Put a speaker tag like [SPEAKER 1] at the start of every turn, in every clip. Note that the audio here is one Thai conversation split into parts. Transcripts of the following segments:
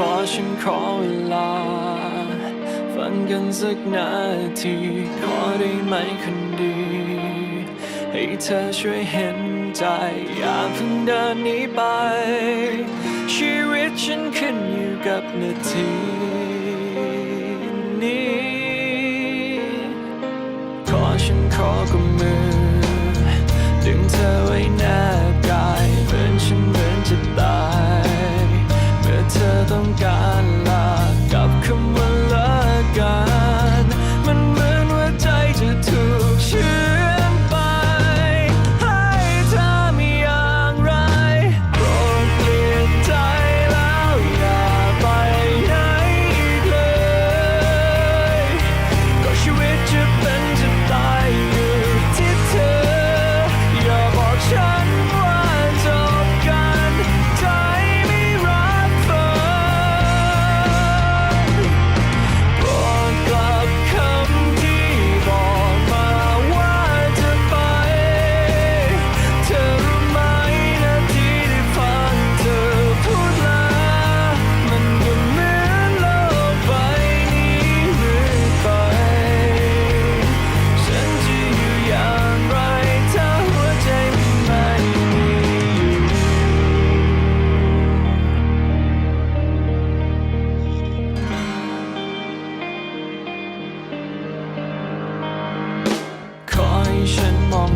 [SPEAKER 1] ขอฉันขอเวลาฟังกันสักนาที ขอได้ไหมคนดี ให้เธอช่วยเห็นใจ อย่าเพิ่งเดินหนีไป ชีวิตฉันขึ้นอยู่กับนาทีนี้ ขอฉันขอกับมือ ดึงเธอไว้หน้ากายเหมือนฉันเหมือนจะตา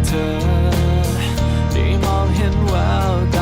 [SPEAKER 1] เธอ ได้มองเห็นแววตา